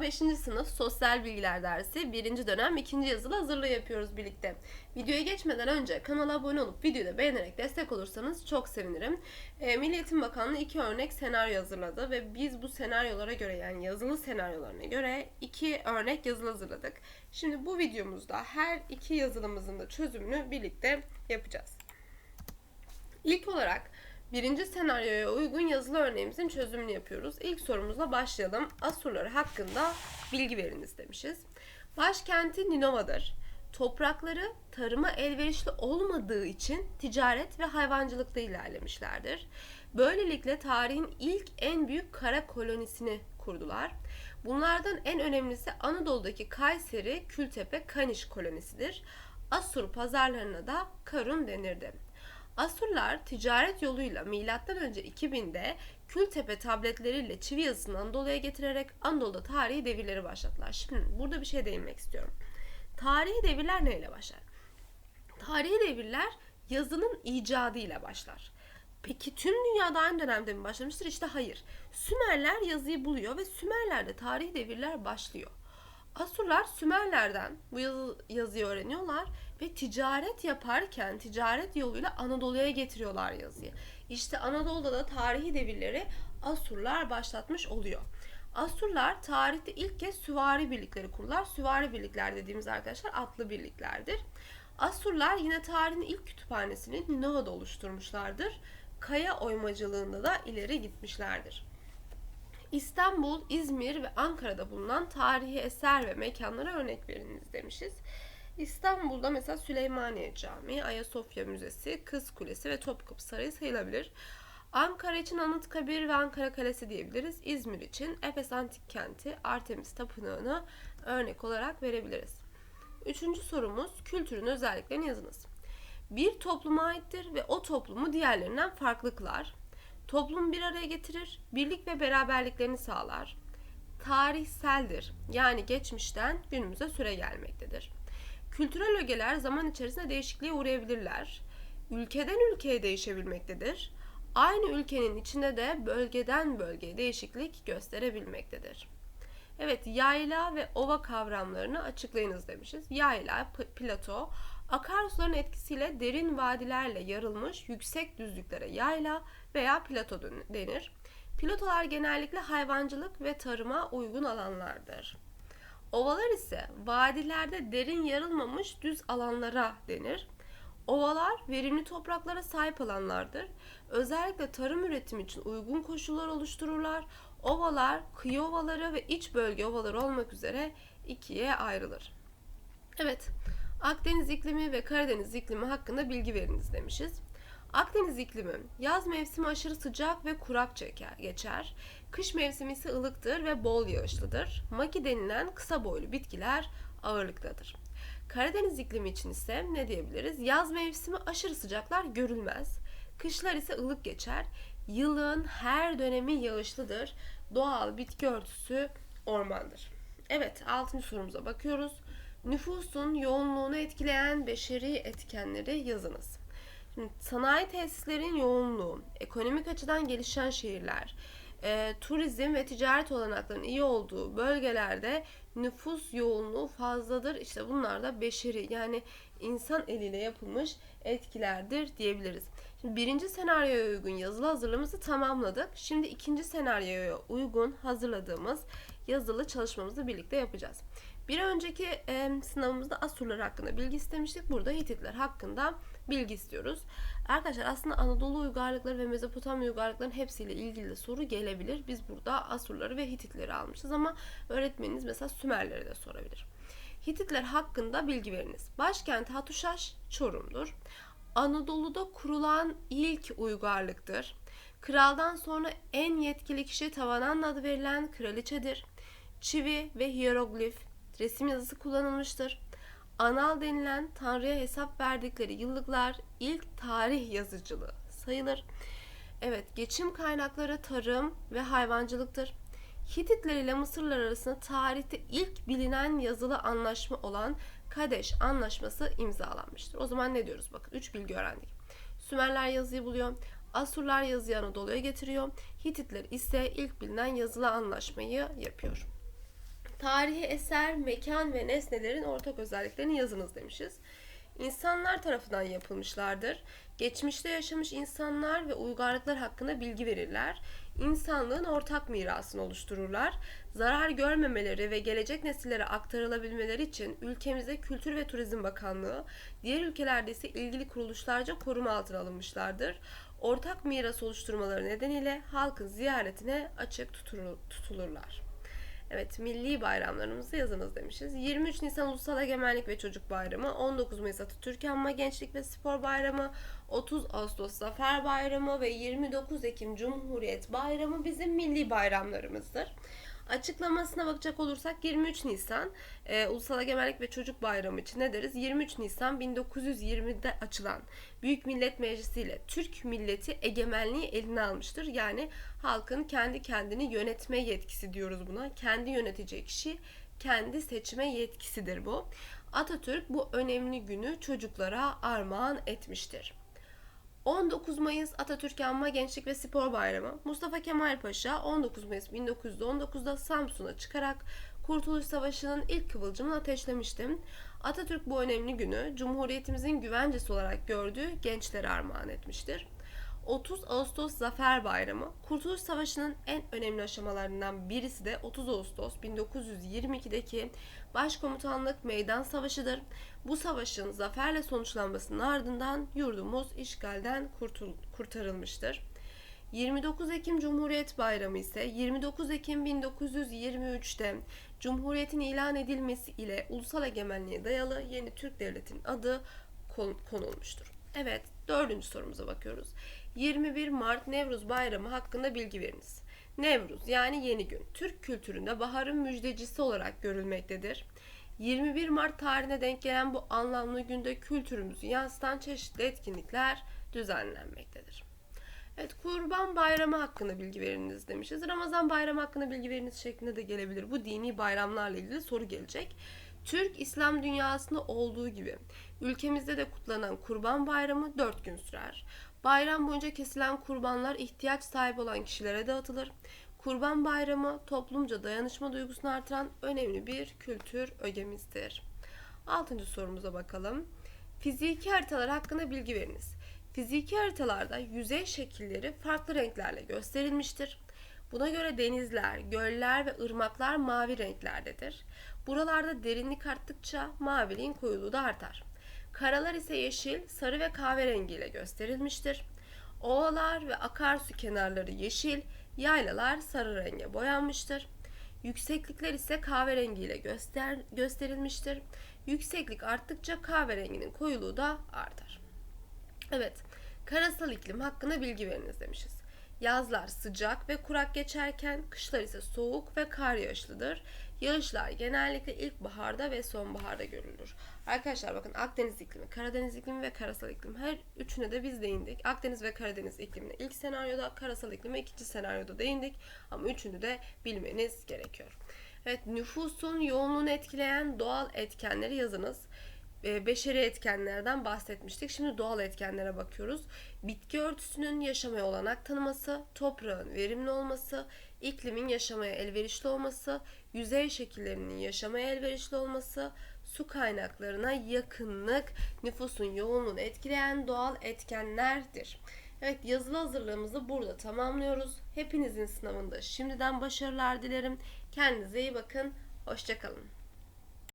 Merhaba, 5. sınıf Sosyal Bilgiler dersi 1. dönem 2. yazılı hazırlığı yapıyoruz birlikte. Videoya geçmeden önce kanala abone olup videoyu da beğenerek destek olursanız çok sevinirim. E, Milli Eğitim Bakanlığı iki örnek senaryo hazırladı ve biz bu senaryolara göre yani yazılı senaryolarına göre iki örnek yazılı hazırladık. Şimdi bu videomuzda her iki yazılımızın da çözümünü birlikte yapacağız. İlk olarak birinci senaryoya uygun yazılı örneğimizin çözümünü yapıyoruz. İlk sorumuzla başlayalım. Asurları hakkında bilgi veriniz demişiz. Başkenti Ninova'dır. Toprakları tarıma elverişli olmadığı için ticaret ve hayvancılıkta ilerlemişlerdir. Böylelikle tarihin ilk en büyük kara kolonisini kurdular. Bunlardan en önemlisi Anadolu'daki Kayseri, Kültepe, Kaniş kolonisidir. Asur pazarlarına da Karun denirdi. Asurlar ticaret yoluyla M.Ö. 2000'de Kültepe tabletleriyle çivi yazısını Anadolu'ya getirerek Anadolu'da tarihi devirleri başlattılar. Şimdi burada bir şey değinmek istiyorum. Tarihi devirler neyle başlar? Tarihi devirler yazının icadıyla başlar. Peki tüm dünyada aynı dönemde mi başlamıştır? İşte hayır. Sümerler yazıyı buluyor ve Sümerler'de tarihi devirler başlıyor. Asurlar Sümerlerden bu yazı, yazıyı öğreniyorlar ve ticaret yaparken ticaret yoluyla Anadolu'ya getiriyorlar yazıyı. İşte Anadolu'da da tarihi devirleri Asurlar başlatmış oluyor. Asurlar tarihte ilk kez süvari birlikleri kururlar. Süvari birlikler dediğimiz arkadaşlar atlı birliklerdir. Asurlar yine tarihin ilk kütüphanesini Ninova'da oluşturmuşlardır. Kaya oymacılığında da ileri gitmişlerdir. İstanbul, İzmir ve Ankara'da bulunan tarihi eser ve mekanlara örnek veriniz demişiz. İstanbul'da mesela Süleymaniye Camii, Ayasofya Müzesi, Kız Kulesi ve Topkapı Sarayı sayılabilir. Ankara için Anıtkabir ve Ankara Kalesi diyebiliriz. İzmir için Efes Antik Kenti, Artemis Tapınağı'nı örnek olarak verebiliriz. Üçüncü sorumuz kültürün özelliklerini yazınız. Bir topluma aittir ve o toplumu diğerlerinden farklı kılar. Toplum bir araya getirir, birlik ve beraberliklerini sağlar. Tarihseldir, yani geçmişten günümüze süre gelmektedir. Kültürel ögeler zaman içerisinde değişikliğe uğrayabilirler. Ülkeden ülkeye değişebilmektedir. Aynı ülkenin içinde de bölgeden bölgeye değişiklik gösterebilmektedir. Evet, yayla ve ova kavramlarını açıklayınız demişiz. Yayla, plato, akarsuların etkisiyle derin vadilerle yarılmış yüksek düzlüklere yayla veya plato denir. Platolar genellikle hayvancılık ve tarıma uygun alanlardır. Ovalar ise vadilerde derin yarılmamış düz alanlara denir. Ovalar verimli topraklara sahip alanlardır. Özellikle tarım üretimi için uygun koşullar oluştururlar. Ovalar, kıyı ovaları ve iç bölge ovaları olmak üzere ikiye ayrılır. Evet, Akdeniz iklimi ve Karadeniz iklimi hakkında bilgi veriniz demişiz. Akdeniz iklimi yaz mevsimi aşırı sıcak ve kurak çeker, geçer. Kış mevsimi ise ılıktır ve bol yağışlıdır. Maki denilen kısa boylu bitkiler ağırlıktadır. Karadeniz iklimi için ise ne diyebiliriz? Yaz mevsimi aşırı sıcaklar görülmez. Kışlar ise ılık geçer. Yılın her dönemi yağışlıdır. Doğal bitki örtüsü ormandır. Evet, 6. sorumuza bakıyoruz. Nüfusun yoğunluğunu etkileyen beşeri etkenleri yazınız. Sanayi tesislerin yoğunluğu, ekonomik açıdan gelişen şehirler, e, turizm ve ticaret olanaklarının iyi olduğu bölgelerde nüfus yoğunluğu fazladır. İşte bunlar da beşeri yani insan eliyle yapılmış etkilerdir diyebiliriz. Şimdi birinci senaryoya uygun yazılı hazırlığımızı tamamladık. Şimdi ikinci senaryoya uygun hazırladığımız yazılı çalışmamızı birlikte yapacağız. Bir önceki e, sınavımızda Asurlar hakkında bilgi istemiştik. Burada Hititler hakkında bilgi istiyoruz. Arkadaşlar aslında Anadolu uygarlıkları ve Mezopotamya uygarlıklarının hepsiyle ilgili de soru gelebilir. Biz burada Asurları ve Hititleri almışız ama öğretmeniniz mesela Sümerleri de sorabilir. Hititler hakkında bilgi veriniz. Başkent Hatuşaş Çorum'dur. Anadolu'da kurulan ilk uygarlıktır. Kraldan sonra en yetkili kişi Tavananna adı verilen kraliçedir. Çivi ve hieroglif resim yazısı kullanılmıştır. Anal denilen Tanrı'ya hesap verdikleri yıllıklar ilk tarih yazıcılığı sayılır. Evet, geçim kaynakları tarım ve hayvancılıktır. Hititler ile Mısırlar arasında tarihte ilk bilinen yazılı anlaşma olan Kadeş Anlaşması imzalanmıştır. O zaman ne diyoruz? Bakın 3 bilgi öğrendik. Sümerler yazıyı buluyor. Asurlar yazıyı Anadolu'ya getiriyor. Hititler ise ilk bilinen yazılı anlaşmayı yapıyor. Tarihi eser, mekan ve nesnelerin ortak özelliklerini yazınız demişiz. İnsanlar tarafından yapılmışlardır. Geçmişte yaşamış insanlar ve uygarlıklar hakkında bilgi verirler. İnsanlığın ortak mirasını oluştururlar. Zarar görmemeleri ve gelecek nesillere aktarılabilmeleri için ülkemizde Kültür ve Turizm Bakanlığı, diğer ülkelerde ise ilgili kuruluşlarca koruma altına alınmışlardır. Ortak miras oluşturmaları nedeniyle halkın ziyaretine açık tutulur- tutulurlar. Evet, milli bayramlarımızı yazınız demişiz. 23 Nisan Ulusal Egemenlik ve Çocuk Bayramı, 19 Mayıs Atatürk Anma Gençlik ve Spor Bayramı, 30 Ağustos Zafer Bayramı ve 29 Ekim Cumhuriyet Bayramı bizim milli bayramlarımızdır. Açıklamasına bakacak olursak 23 Nisan e, Ulusal Egemenlik ve Çocuk Bayramı için ne deriz? 23 Nisan 1920'de açılan Büyük Millet Meclisi ile Türk milleti egemenliği eline almıştır. Yani halkın kendi kendini yönetme yetkisi diyoruz buna. Kendi yöneteceği kişi kendi seçme yetkisidir bu. Atatürk bu önemli günü çocuklara armağan etmiştir. 19 Mayıs Atatürk Anma Gençlik ve Spor Bayramı Mustafa Kemal Paşa 19 Mayıs 1919'da Samsun'a çıkarak Kurtuluş Savaşı'nın ilk kıvılcımını ateşlemişti. Atatürk bu önemli günü Cumhuriyetimizin güvencesi olarak gördüğü gençlere armağan etmiştir. 30 Ağustos Zafer Bayramı Kurtuluş Savaşı'nın en önemli aşamalarından birisi de 30 Ağustos 1922'deki Başkomutanlık Meydan Savaşı'dır. Bu savaşın zaferle sonuçlanmasının ardından yurdumuz işgalden kurtarılmıştır. 29 Ekim Cumhuriyet Bayramı ise 29 Ekim 1923'te Cumhuriyetin ilan edilmesi ile ulusal egemenliğe dayalı yeni Türk Devleti'nin adı kon- konulmuştur. Evet, dördüncü sorumuza bakıyoruz. 21 Mart Nevruz Bayramı hakkında bilgi veriniz. Nevruz yani yeni gün. Türk kültüründe baharın müjdecisi olarak görülmektedir. 21 Mart tarihine denk gelen bu anlamlı günde kültürümüzü yansıtan çeşitli etkinlikler düzenlenmektedir. Evet, Kurban Bayramı hakkında bilgi veriniz demişiz. Ramazan Bayramı hakkında bilgi veriniz şeklinde de gelebilir. Bu dini bayramlarla ilgili soru gelecek. Türk İslam dünyasında olduğu gibi ülkemizde de kutlanan Kurban Bayramı 4 gün sürer. Bayram boyunca kesilen kurbanlar ihtiyaç sahibi olan kişilere dağıtılır. Kurban Bayramı toplumca dayanışma duygusunu artıran önemli bir kültür ögemizdir. Altıncı sorumuza bakalım. Fiziki haritalar hakkında bilgi veriniz. Fiziki haritalarda yüzey şekilleri farklı renklerle gösterilmiştir. Buna göre denizler, göller ve ırmaklar mavi renklerdedir. Buralarda derinlik arttıkça maviliğin koyuluğu da artar. Karalar ise yeşil, sarı ve kahverengi ile gösterilmiştir. Ovalar ve akarsu kenarları yeşil, yaylalar sarı renge boyanmıştır. Yükseklikler ise kahverengi ile göster gösterilmiştir. Yükseklik arttıkça kahverenginin koyuluğu da artar. Evet, karasal iklim hakkında bilgi veriniz demişiz. Yazlar sıcak ve kurak geçerken kışlar ise soğuk ve kar yağışlıdır. Yağışlar genellikle ilkbaharda ve sonbaharda görülür. Arkadaşlar bakın Akdeniz iklimi, Karadeniz iklimi ve karasal iklim her üçüne de biz değindik. Akdeniz ve Karadeniz iklimine ilk senaryoda, karasal iklime ikinci senaryoda değindik. Ama üçünü de bilmeniz gerekiyor. Evet nüfusun yoğunluğunu etkileyen doğal etkenleri yazınız beşeri etkenlerden bahsetmiştik. Şimdi doğal etkenlere bakıyoruz. Bitki örtüsünün yaşamaya olanak tanıması, toprağın verimli olması, iklimin yaşamaya elverişli olması, yüzey şekillerinin yaşamaya elverişli olması, su kaynaklarına yakınlık, nüfusun yoğunluğunu etkileyen doğal etkenlerdir. Evet yazılı hazırlığımızı burada tamamlıyoruz. Hepinizin sınavında şimdiden başarılar dilerim. Kendinize iyi bakın. Hoşçakalın.